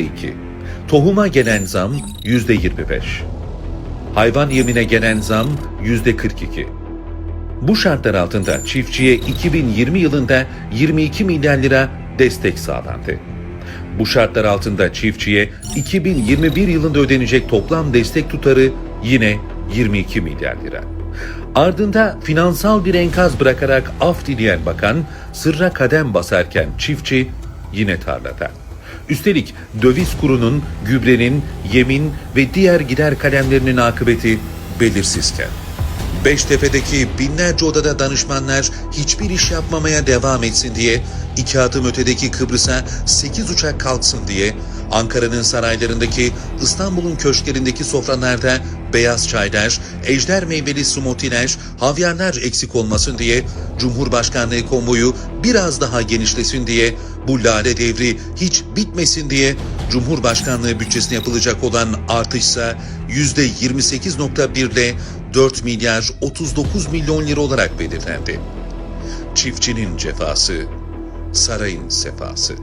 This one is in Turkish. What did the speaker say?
2. Tohuma gelen zam %25. Hayvan yemine gelen zam %42. Bu şartlar altında çiftçiye 2020 yılında 22 milyar lira destek sağlandı. Bu şartlar altında çiftçiye 2021 yılında ödenecek toplam destek tutarı yine 22 milyar lira. Ardında finansal bir enkaz bırakarak af dileyen bakan sırra kadem basarken çiftçi yine tarlada. Üstelik döviz kurunun, gübrenin, yemin ve diğer gider kalemlerinin akıbeti belirsizken. Beştepe'deki binlerce odada danışmanlar hiçbir iş yapmamaya devam etsin diye, iki adım ötedeki Kıbrıs'a sekiz uçak kalksın diye, Ankara'nın saraylarındaki, İstanbul'un köşklerindeki sofralarda beyaz çaylar, ejder meyveli smoothie'ler, havyarlar eksik olmasın diye, Cumhurbaşkanlığı konvoyu biraz daha genişlesin diye, bu lale devri hiç bitmesin diye, Cumhurbaşkanlığı bütçesine yapılacak olan artışsa %28.1 ile 4 milyar 39 milyon lira olarak belirlendi. Çiftçinin cefası, sarayın sefası.